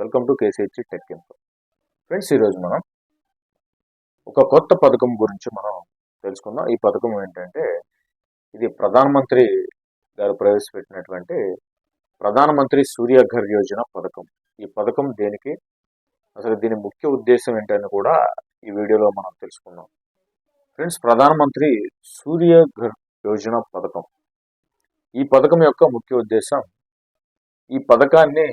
Welcome to KCH tech info. Friends ఈరోజు మనం ఒక కొత్త పథకం గురించి మనం తెలుసుకుందాం. ఈ పథకం ఏంటంటే ఇది ప్రధానమంత్రి గారు ప్రవేశపెట్టినటువంటి ప్రధానమంత్రి సూర్యఘర్ యోజన పథకం. ఈ పథకం దేనికి? అసలు దీని ముఖ్య ఉద్దేశం ఏంటని కూడా ఈ వీడియోలో మనం తెలుసుకుందాం. ఫ్రెండ్స్ ప్రధానమంత్రి సూర్యఘర్ యోజన పథకం. ఈ పథకం యొక్క ముఖ్య ఉద్దేశం ఈ పథకాన్ని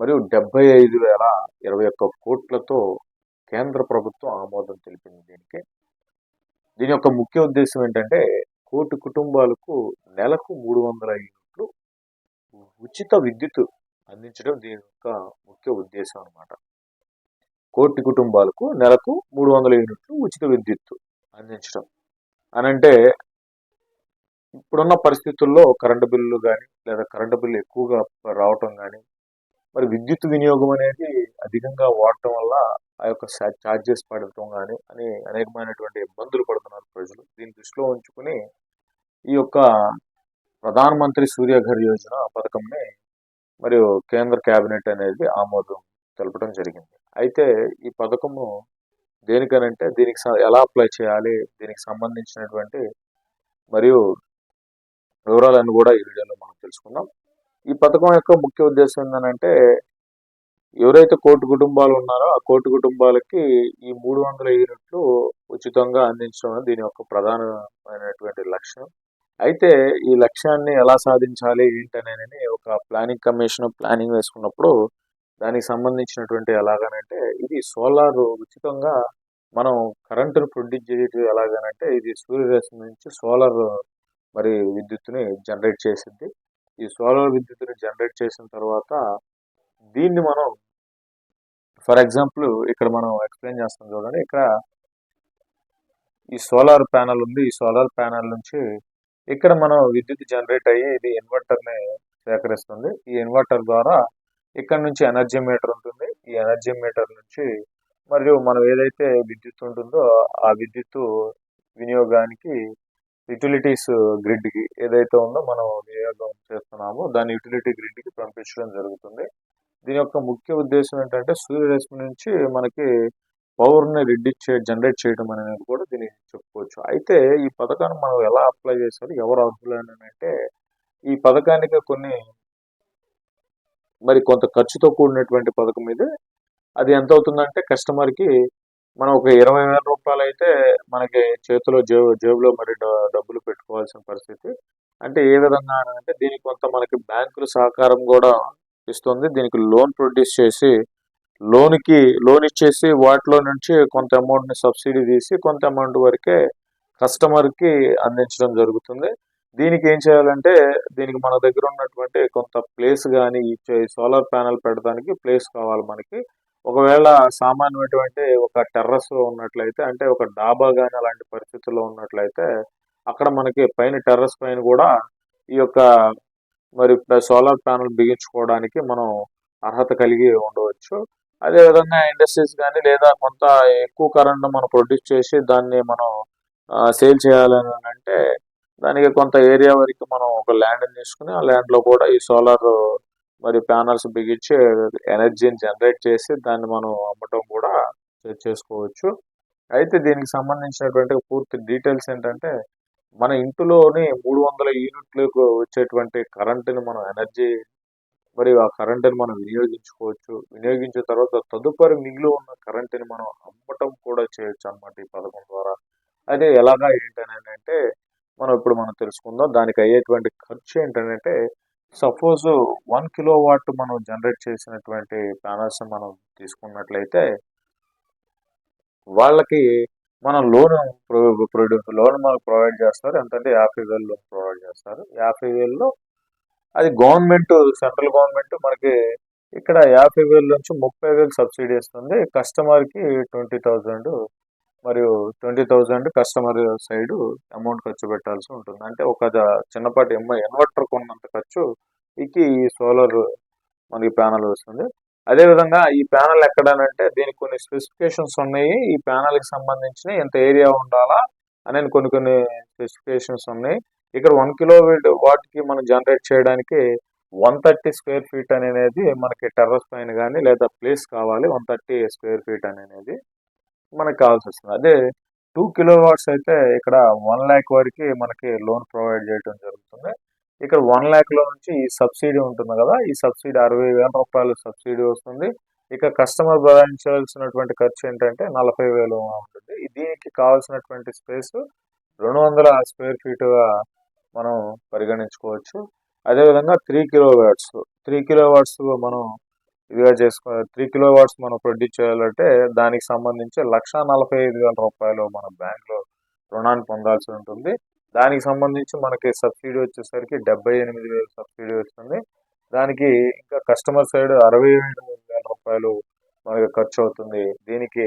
మరియు డెబ్బై ఐదు వేల ఇరవై ఒక్క కోట్లతో కేంద్ర ప్రభుత్వం ఆమోదం తెలిపింది దీనికి. దీని యొక్క ముఖ్య ఉద్దేశం ఏంటంటే కోటి కుటుంబాలకు నెలకు మూడు వందల యూనిట్లు ఉచిత విద్యుత్ అందించడం దీని యొక్క ముఖ్య ఉద్దేశం అనమాట కోటి కుటుంబాలకు నెలకు మూడు వందల యూనిట్లు ఉచిత విద్యుత్ అందించడం. అని అంటే ఇప్పుడున్న పరిస్థితుల్లో కరెంటు బిల్లు కానీ లేదా కరెంటు బిల్లు ఎక్కువగా రావటం కానీ మరి విద్యుత్ వినియోగం అనేది అధికంగా వాడటం వల్ల ఆ యొక్క ఛార్జెస్ పడటం కానీ అని అనేకమైనటువంటి ఇబ్బందులు పడుతున్నారు ప్రజలు. దీన్ని దృష్టిలో ఉంచుకుని ఈ యొక్క ప్రధానమంత్రి సూర్యఘర్ యోజన పథకంని మరియు కేంద్ర కేబినెట్ అనేది ఆమోదం తెలపడం జరిగింది. అయితే ఈ పథకము దేనికనంటే దీనికి స- ఎలా అప్లై చేయాలి దీనికి సంబంధించినటువంటి మరియు వివరాలను కూడా ఈ వీడియోలో మనం తెలుసుకుందాం. ఈ పథకం యొక్క ముఖ్య ఉద్దేశం ఏంటంటే ఎవరైతే కోటి కుటుంబాలు ఉన్నారో ఆ కోటి కుటుంబాలకి ఈ మూడు వందల యూనిట్లు ఉచితంగా అందించడం దీని యొక్క ప్రధానమైనటువంటి లక్ష్యం. అయితే ఈ లక్ష్యాన్ని ఎలా సాధించాలి ఏంటనేది ఒక ప్లానింగ్ కమిషన్ ప్లానింగ్ వేసుకున్నప్పుడు దానికి సంబంధించినటువంటి ఎలాగనంటే ఇది సోలార్ ఉచితంగా మనం కరెంటును ప్రొడ్యూస్ చేయటం ఎలాగనంటే ఇది సూర్యరశ్మి నుంచి సోలార్ మరి విద్యుత్తుని జనరేట్ చేసింది ఈ సోలార్ విద్యుత్తుని జనరేట్ చేసిన తర్వాత దీన్ని మనం ఫర్ ఎగ్జాంపుల్ ఇక్కడ మనం ఎక్స్ప్లెయిన్ చేస్తాం చూడండి. ఇక్కడ ఈ సోలార్ ప్యానల్ ఉంది. ఈ సోలార్ ప్యానల్ నుంచి ఇక్కడ మనం విద్యుత్ జనరేట్ అయ్యి ఇది ఇన్వర్టర్ని సేకరిస్తుంది. ఈ ఇన్వర్టర్ ద్వారా ఇక్కడ నుంచి ఎనర్జీ మీటర్ ఉంటుంది. ఈ ఎనర్జీ మీటర్ నుంచి మరియు మనం ఏదైతే విద్యుత్ ఉంటుందో ఆ విద్యుత్ వినియోగానికి యుటిలిటీస్ గ్రిడ్కి ఏదైతే ఉందో మనం వినియోగం చేస్తున్నామో దాన్ని యుటిలిటీ గ్రిడ్కి పంపించడం జరుగుతుంది. దీని యొక్క ముఖ్య ఉద్దేశం ఏంటంటే సూర్యరశ్మి నుంచి మనకి పవర్ని రెడ్యూస్ చే జనరేట్ చేయడం అనేది కూడా దీన్ని చెప్పుకోవచ్చు. అయితే ఈ పథకాన్ని మనం ఎలా అప్లై చేసారు ఎవరు అర్హులని అంటే ఈ పథకానికి కొన్ని మరి కొంత ఖర్చుతో కూడినటువంటి పథకం ఇది. అది ఎంత అవుతుందంటే కస్టమర్కి మనం ఒక ఇరవై వేల రూపాయలు అయితే మనకి చేతిలో జేబు జేబులో మరి డబ్బులు పెట్టుకోవాల్సిన పరిస్థితి. అంటే ఏ విధంగా అంటే దీనికి కొంత మనకి బ్యాంకుల సహకారం కూడా ఇస్తుంది. దీనికి లోన్ ప్రొడ్యూస్ చేసి లోన్కి లోన్ ఇచ్చేసి వాటిలో నుంచి కొంత అమౌంట్ని సబ్సిడీ తీసి కొంత అమౌంట్ వరకే కస్టమర్కి అందించడం జరుగుతుంది. దీనికి ఏం చేయాలంటే దీనికి మన దగ్గర ఉన్నటువంటి కొంత ప్లేస్ కానీ ఇచ్చే సోలార్ ప్యానల్ పెట్టడానికి ప్లేస్ కావాలి మనకి. ఒకవేళ సామాన్యమైనటువంటి ఒక టెర్రస్ ఉన్నట్లయితే అంటే ఒక డాబా కానీ అలాంటి పరిస్థితుల్లో ఉన్నట్లయితే అక్కడ మనకి పైన టెర్రస్ పైన కూడా ఈ యొక్క మరి సోలార్ ప్యానల్ బిగించుకోవడానికి మనం అర్హత కలిగి ఉండవచ్చు. అదేవిధంగా ఇండస్ట్రీస్ కానీ లేదా కొంత ఎక్కువ కరెంట్ మనం ప్రొడ్యూస్ చేసి దాన్ని మనం సేల్ చేయాలని అంటే దానికి కొంత ఏరియా వరకు మనం ఒక ల్యాండ్ తీసుకుని ఆ ల్యాండ్లో కూడా ఈ సోలార్ మరి ప్యానల్స్ బిగించి ఎనర్జీని జనరేట్ చేసి దాన్ని మనం అమ్మటం కూడా చేసుకోవచ్చు. అయితే దీనికి సంబంధించినటువంటి పూర్తి డీటెయిల్స్ ఏంటంటే మన ఇంటిలోని మూడు వందల యూనిట్లకు వచ్చేటువంటి కరెంటుని మనం ఎనర్జీ మరియు ఆ కరెంటుని మనం వినియోగించుకోవచ్చు. వినియోగించిన తర్వాత తదుపరి మిగిలి ఉన్న కరెంటుని మనం అమ్మటం కూడా చేయొచ్చు అనమాట ఈ పథకం ద్వారా. అయితే ఎలాగా ఏంటని అంటే మనం ఇప్పుడు మనం తెలుసుకుందాం. దానికి అయ్యేటువంటి ఖర్చు ఏంటంటే సపోజ్ వన్ కిలో వాట్ మనం జనరేట్ చేసినటువంటి ప్యానల్స్ మనం తీసుకున్నట్లయితే వాళ్ళకి మనం లోన్ ప్రొడ్యూస్ లోన్ మనకు ప్రొవైడ్ చేస్తారు. ఎంతంటే యాభై వేలు లోన్ ప్రొవైడ్ చేస్తారు. యాభై వేలలో అది గవర్నమెంట్ సెంట్రల్ గవర్నమెంట్ మనకి ఇక్కడ యాభై వేల నుంచి ముప్పై వేలు సబ్సిడీ ఇస్తుంది. కస్టమర్కి ట్వంటీ థౌజండ్ మరియు twenty thousand customer side amount ఖర్చు పెట్టాల్సి ఉంటుంది. అంటే ఒక చిన్నపాటి ఎంఐ ఇన్వర్టర్ కొన్నంత ఖర్చు ఇకి ఈ సోలార్ మనకి ప్యానల్ వస్తుంది. అదేవిధంగా ఈ ప్యానల్ ఎక్కడనంటే దీనికి కొన్ని స్పెసిఫికేషన్స్ ఉన్నాయి. ఈ ప్యానల్కి సంబంధించిన ఎంత ఏరియా ఉండాలా అనేది కొన్ని కొన్ని స్పెసిఫికేషన్స్ ఉన్నాయి. ఇక్కడ వన్ కిలో వాట్కి మనం జనరేట్ చేయడానికి వన్ థర్టీ స్క్వేర్ ఫీట్ అనేది మనకి టెర్రస్ పైన కానీ లేదా ప్లేస్ కావాలి. వన్ థర్టీ స్క్వేర్ ఫీట్ అనేది. మనకి కావాల్సి వస్తుంది. అదే టూ కిలో వాట్స్ అయితే ఇక్కడ వన్ ల్యాక్ వరకు మనకి లోన్ ప్రొవైడ్ చేయడం జరుగుతుంది. ఇక్కడ వన్ ల్యాక్లో నుంచి ఈ సబ్సిడీ ఉంటుంది కదా ఈ సబ్సిడీ అరవై వేల రూపాయలు సబ్సిడీ వస్తుంది. ఇక కస్టమర్ భరించాల్సినటువంటి ఖర్చు ఏంటంటే నలభై వేలు ఉంటుంది. దీనికి కావాల్సినటువంటి స్పేస్ రెండు వందల స్క్వేర్ ఫీట్గా మనం పరిగణించుకోవచ్చు. అదేవిధంగా three kilo watts three kilo watts మనం ఇదిగా చేసుకో త్రీ కిలో వాట్స్ మనం ప్రొడ్యూస్ చేయాలంటే దానికి సంబంధించి లక్ష నలభై ఐదు వేల రూపాయలు మన బ్యాంక్లో రుణాన్ని పొందాల్సి ఉంటుంది. దానికి సంబంధించి మనకి సబ్సిడీ వచ్చేసరికి డెబ్బై ఎనిమిది వేలు సబ్సిడీ వస్తుంది. దానికి ఇంకా కస్టమర్ సైడ్ అరవై ఏడు వేల రూపాయలు మనకి ఖర్చు అవుతుంది. దీనికి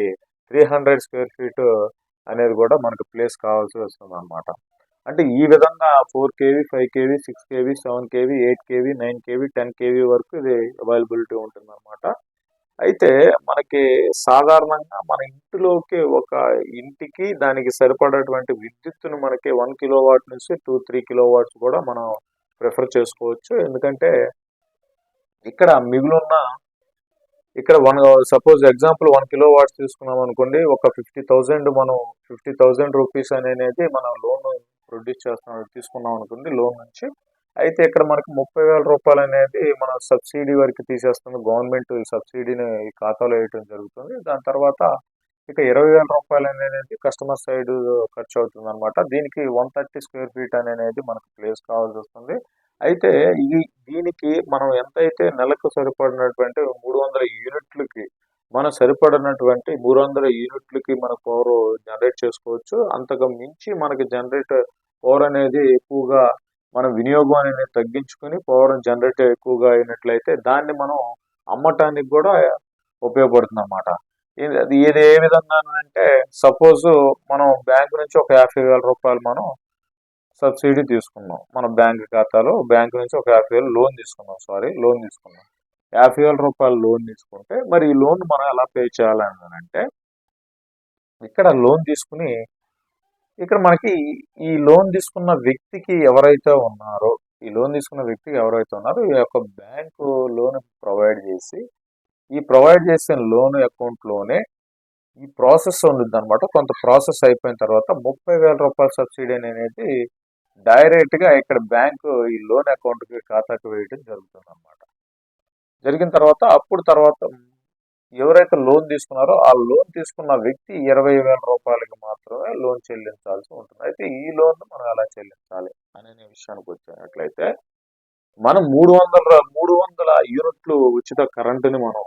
త్రీ హండ్రెడ్ స్క్వేర్ ఫీట్ అనేది కూడా మనకు ప్లేస్ కావాల్సి వస్తుంది అనమాట అంటే ఈ విధంగా four KV five KV six KV seven KV eight KV nine KV ten KV వరకు ఇది అవైలబిలిటీ ఉంటుంది అనమాట అయితే మనకి సాధారణంగా మన ఇంటిలోకి ఒక ఇంటికి దానికి సరిపడేటువంటి విద్యుత్తును మనకి వన్ కిలో వాట్ నుంచి టూ త్రీ కిలో వాట్స్ కూడా మనం ప్రిఫర్ చేసుకోవచ్చు. ఎందుకంటే ఇక్కడ మిగులున్న ఇక్కడ one suppose example one kilowatts తీసుకున్నాం అనుకోండి ఒక ఫిఫ్టీ థౌజండ్ మనం ఫిఫ్టీ థౌజండ్ రూపీస్ అనేది మనం లోన్ ప్రొడ్యూస్ చేస్తున్నాం తీసుకున్నాం అనుకోండి లోన్ నుంచి. అయితే ఇక్కడ మనకి ముప్పై వేల రూపాయలు అనేది మన సబ్సిడీ వరకు తీసేస్తుంది. గవర్నమెంట్ ఈ సబ్సిడీని ఈ ఖాతాలో వేయటం జరుగుతుంది. దాని తర్వాత ఇక ఇరవై వేల రూపాయలు అనేది కస్టమర్ సైడ్ ఖర్చు అవుతుంది అనమాట దీనికి వన్ థర్టీ స్క్వేర్ ఫీట్ అనేది మనకు ప్లేస్ కావాల్సి వస్తుంది. అయితే ఈ దీనికి మనం ఎంతైతే నెలకు సరిపడినటువంటి మూడు వందల యూనిట్లకి మనం సరిపడినటువంటి మూడు వందల యూనిట్లకి మన పవర్ జనరేట్ చేసుకోవచ్చు. అంతకు మించి మనకి జనరేట్ పవర్ అనేది ఎక్కువగా మనం వినియోగం అనేది తగ్గించుకొని పవర్ జనరేట్ ఎక్కువగా అయినట్లయితే దాన్ని మనం అమ్మటానికి కూడా ఉపయోగపడుతుంది అన్నమాట ఇది ఏది ఏ విధంగా అంటే సపోజ్ మనం బ్యాంక్ నుంచి ఒక యాభై వేల రూపాయలు మనం సబ్సిడీ తీసుకున్నాం. మన బ్యాంక్ ఖాతాలో బ్యాంక్ నుంచి ఒక యాభై వేలు లోన్ తీసుకున్నాం సారీ లోన్ తీసుకున్నాం. యాభై వేల రూపాయలు లోన్ తీసుకుంటే మరి ఈ లోన్ మనం ఎలా పే చేయాలని అంటే ఇక్కడ లోన్ తీసుకుని ఇక్కడ మనకి ఈ లోన్ తీసుకున్న వ్యక్తికి ఎవరైతే ఉన్నారో ఈ లోన్ తీసుకున్న వ్యక్తికి ఎవరైతే ఉన్నారో ఈ యొక్క బ్యాంకు లోన్ ప్రొవైడ్ చేసి ఈ ప్రొవైడ్ చేసిన లోన్ అకౌంట్లోనే ఈ ప్రాసెస్ ఉంటుంది అనమాట కొంత ప్రాసెస్ అయిపోయిన తర్వాత ముప్పై వేల రూపాయల సబ్సిడీ అనేది డైరెక్ట్గా ఇక్కడ బ్యాంకు ఈ లోన్ అకౌంట్కి ఖాతాకి వేయడం జరుగుతుంది అనమాట జరిగిన తర్వాత అప్పుడు తర్వాత ఎవరైతే లోన్ తీసుకున్నారో ఆ లోన్ తీసుకున్న వ్యక్తి ఇరవై వేల రూపాయలకి మాత్రమే లోన్ చెల్లించాల్సి ఉంటుంది. అయితే ఈ లోన్ మనం ఎలా చెల్లించాలి అనే విషయానికి వచ్చినట్లయితే మనం మూడు వందల మూడు వందల యూనిట్లు ఉచిత కరెంటుని మనం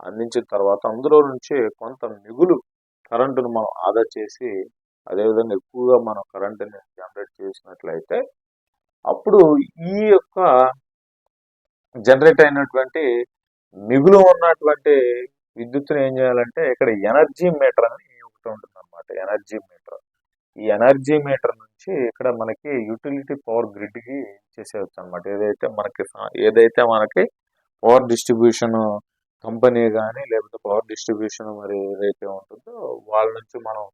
అందించిన తర్వాత అందులో నుంచి కొంత మిగులు కరెంటును మనం ఆదా చేసి అదేవిధంగా ఎక్కువగా మనం కరెంటుని జనరేట్ చేసినట్లయితే అప్పుడు ఈ యొక్క జనరేట్ అయినటువంటి మిగులు ఉన్నటువంటి విద్యుత్తుని ఏం చేయాలంటే ఇక్కడ ఎనర్జీ మీటర్ అని ఒకటి ఉంటుంది అనమాట ఎనర్జీ మీటర్. ఈ ఎనర్జీ మీటర్ నుంచి ఇక్కడ మనకి యూటిలిటీ పవర్ గ్రిడ్కి చేసేయచ్చు అనమాట ఏదైతే మనకి ఏదైతే మనకి పవర్ డిస్ట్రిబ్యూషన్ కంపెనీ కానీ లేకపోతే పవర్ డిస్ట్రిబ్యూషన్ మరి ఏదైతే ఉంటుందో వాళ్ళ నుంచి మనం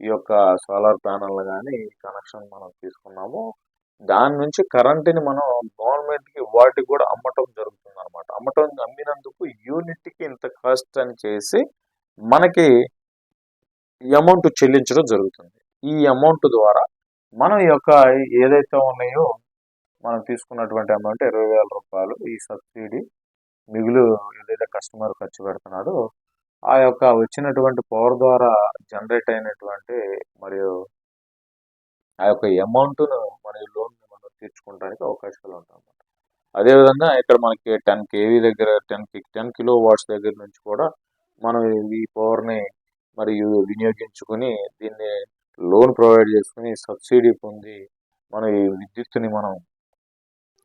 ఈ యొక్క సోలార్ ప్యానల్ కానీ కనెక్షన్ మనం తీసుకున్నామో దాని నుంచి కరెంటుని మనం గవర్నమెంట్కి వాటికి కూడా అమ్మటం జరుగుతుంది అనమాట అమ్మటం అమ్మినందుకు యూనిట్కి ఇంత కాస్ట్ అని చేసి మనకి అమౌంట్ చెల్లించడం జరుగుతుంది. ఈ అమౌంట్ ద్వారా మనం యొక్క ఏదైతే ఉన్నాయో మనం తీసుకున్నటువంటి అమౌంట్ ఇరవై వేల రూపాయలు ఈ సబ్సిడీ మిగులు ఏదైతే కస్టమర్ ఖర్చు పెడుతున్నాడో ఆ యొక్క వచ్చినటువంటి పవర్ ద్వారా జనరేట్ అయినటువంటి మరియు ఆ యొక్క అమౌంట్ను మన లోన్ మనం తీర్చుకోవడానికి అవకాశాలు ఉంటాయి అన్నమాట అదేవిధంగా ఇక్కడ మనకి టెన్ కేవీ దగ్గర టెన్ టెన్ కిలో వాట్స్ దగ్గర నుంచి కూడా మనం ఈ పవర్ని మరియు వినియోగించుకుని దీన్ని లోన్ ప్రొవైడ్ చేసుకుని సబ్సిడీ పొంది మనం ఈ విద్యుత్తుని మనం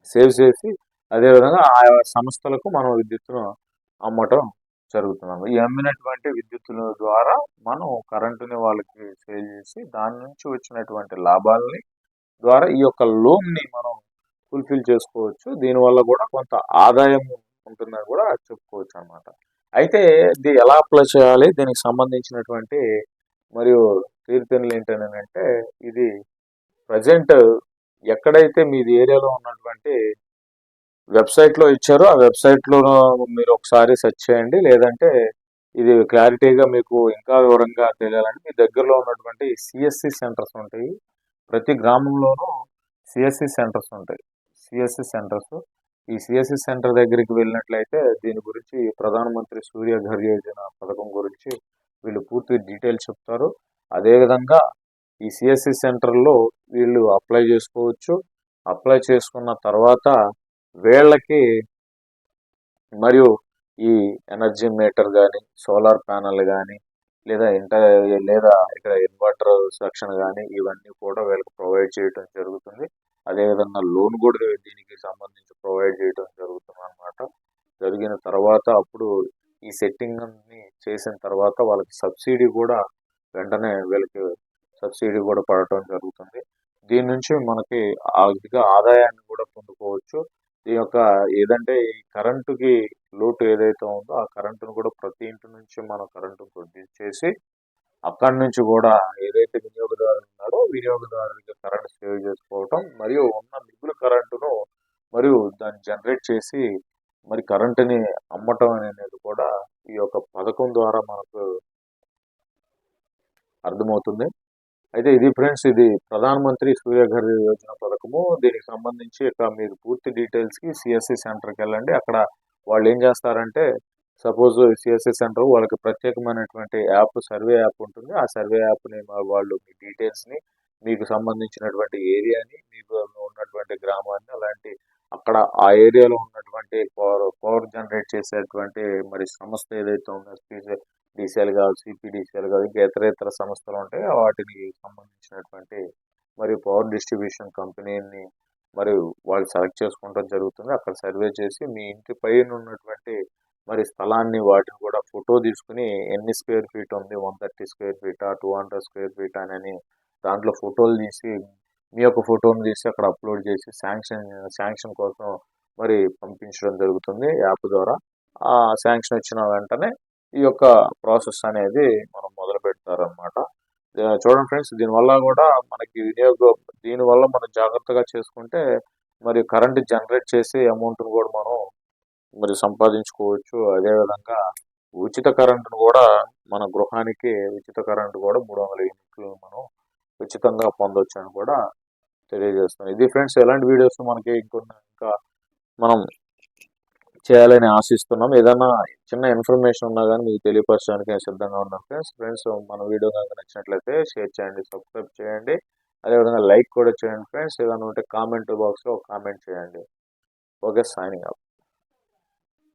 సేవ్ చేసి అదేవిధంగా ఆయా సంస్థలకు మనం విద్యుత్తును అమ్మటం జరుగుతున్నాము ఈ అమ్మినటువంటి విద్యుత్తుల ద్వారా మనం కరెంటుని వాళ్ళకి సేల్ చేసి దాని నుంచి వచ్చినటువంటి లాభాలని ద్వారా ఈ యొక్క లోన్ని మనం ఫుల్ఫిల్ చేసుకోవచ్చు. దీనివల్ల కూడా కొంత ఆదాయం ఉంటుందని కూడా చెప్పుకోవచ్చు అనమాట అయితే ఇది ఎలా అప్లై చేయాలి? దీనికి సంబంధించినటువంటి మరియు తీర్థనులు ఏంటంటే ఇది ప్రజెంట్ ఎక్కడైతే మీది ఏరియాలో ఉన్నటువంటి వెబ్సైట్లో ఇచ్చారు. ఆ వెబ్సైట్లో మీరు ఒకసారి సెర్చ్ చేయండి. లేదంటే ఇది క్లారిటీగా మీకు ఇంకా వివరంగా తెలియాలంటే మీ దగ్గరలో ఉన్నటువంటి సిఎస్సి సెంటర్స్ ఉంటాయి. ప్రతి గ్రామంలోనూ సిఎస్సి సెంటర్స్ ఉంటాయి. CSC centres. ఈ సిఎస్సి సెంటర్ దగ్గరికి వెళ్ళినట్లయితే దీని గురించి ప్రధానమంత్రి సూర్య ఘర్ యోజన పథకం గురించి వీళ్ళు పూర్తి డీటెయిల్స్ చెప్తారు. అదేవిధంగా ఈ సిఎస్సి సెంటర్లో వీళ్ళు అప్లై చేసుకోవచ్చు. అప్లై చేసుకున్న తర్వాత వీళ్ళకి మరియు ఈ ఎనర్జీ మీటర్ కానీ సోలార్ ప్యానల్ కానీ లేదా ఇంటర్ లేదా ఇక్కడ ఇన్వర్టర్ సెక్షన్ కానీ ఇవన్నీ కూడా వీళ్ళకి ప్రొవైడ్ చేయడం జరుగుతుంది. అదేవిధంగా లోన్ కూడా దీనికి సంబంధించి ప్రొవైడ్ చేయడం జరుగుతుంది అనమాట జరిగిన తర్వాత అప్పుడు ఈ సెట్టింగ్ అన్ని చేసిన తర్వాత వాళ్ళకి సబ్సిడీ కూడా వెంటనే వీళ్ళకి సబ్సిడీ కూడా పడటం జరుగుతుంది. దీని నుంచి మనకి అధిక ఆదాయాన్ని కూడా పొందుకోవచ్చు. ఈ యొక్క ఏదంటే ఈ కరెంటుకి లోటు ఏదైతే ఉందో ఆ కరెంటును కూడా ప్రతి ఇంటి నుంచి మనం కరెంటు ప్రొడ్యూస్ చేసి అక్కడి నుంచి కూడా ఏదైతే వినియోగదారులు ఉన్నారో వినియోగదారులకి కరెంట్ సేవ్ చేసుకోవటం మరియు ఉన్న మిగులు కరెంటును మరియు దాన్ని జనరేట్ చేసి మరి కరెంటుని అమ్మటం అనేది కూడా ఈ యొక్క పథకం ద్వారా మనకు అర్థమవుతుంది. అయితే ఇది ఫ్రెండ్స్ ఇది ప్రధానమంత్రి సూర్యఘర్ యోజన పథకము. దీనికి సంబంధించి ఇక మీరు పూర్తి డీటెయిల్స్కి సిఎస్సి సెంటర్కి వెళ్ళండి. అక్కడ వాళ్ళు ఏం చేస్తారంటే సపోజ్ సిఎస్సి సెంటర్ వాళ్ళకి ప్రత్యేకమైనటువంటి యాప్ సర్వే యాప్ ఉంటుంది. ఆ సర్వే యాప్ని వాళ్ళు మీ డీటెయిల్స్ని మీకు సంబంధించినటువంటి ఏరియాని మీకు ఉన్నటువంటి గ్రామాన్ని అలాంటి అక్కడ ఆ ఏరియాలో ఉన్నటువంటి పవర్ పవర్ జనరేట్ చేసేటువంటి మరి సంస్థ ఏదైతే ఉందో డిసిఎల్ కాదు సిపిడిసిఎల్ కాదు ఇంకా ఇతర ఇతర సంస్థలు ఉంటాయి. వాటికి సంబంధించినటువంటి మరి పవర్ డిస్ట్రిబ్యూషన్ కంపెనీని మరి వాళ్ళు సెలెక్ట్ చేసుకోవడం జరుగుతుంది. అక్కడ సర్వే చేసి మీ ఇంటి పైన ఉన్నటువంటి మరి స్థలాన్ని వాటిని కూడా ఫోటో తీసుకుని ఎన్ని స్క్వేర్ ఫీట్ ఉంది వన్ థర్టీ స్క్వేర్ ఫీటా టూ హండ్రెడ్ స్క్వేర్ ఫీట్ అని దాంట్లో ఫోటోలు తీసి మీ యొక్క ఫోటోని తీసి అక్కడ అప్లోడ్ చేసి శాంక్షన్ శాంక్షన్ కోసం మరి పంపించడం జరుగుతుంది యాప్ ద్వారా. ఆ శాంక్షన్ వచ్చిన వెంటనే ఈ యొక్క ప్రాసెస్ అనేది మనం మొదలు పెడతారనమాట చూడండి ఫ్రెండ్స్ దీనివల్ల కూడా మనకి వినియోగం దీనివల్ల మనం జాగ్రత్తగా చేసుకుంటే మరి కరెంట్ జనరేట్ చేసే అమౌంట్ను కూడా మనం మరి సంపాదించుకోవచ్చు. అదేవిధంగా ఉచిత కరెంటును కూడా మన గృహానికి ఉచిత కరెంటు కూడా మూడు వందల యూనిట్లు మనం ఉచితంగా పొందొచ్చు అని కూడా తెలియజేస్తాను ఇది ఫ్రెండ్స్ ఎలాంటి వీడియోస్ మనకి ఇంకొన్న ఇంకా మనం చేయాలని ఆశిస్తున్నాం. ఏదైనా చిన్న ఇన్ఫర్మేషన్ ఉన్నా కానీ మీకు తెలియపరచడానికి సిద్ధంగా ఉన్నాం ఫ్రెండ్స్. ఫ్రెండ్స్ మన వీడియో కనుక నచ్చినట్లయితే షేర్ చేయండి సబ్స్క్రైబ్ చేయండి. అదేవిధంగా లైక్ కూడా చేయండి ఫ్రెండ్స్. ఏదైనా ఉంటే కామెంట్ బాక్స్లో కామెంట్ చేయండి. Okay signing up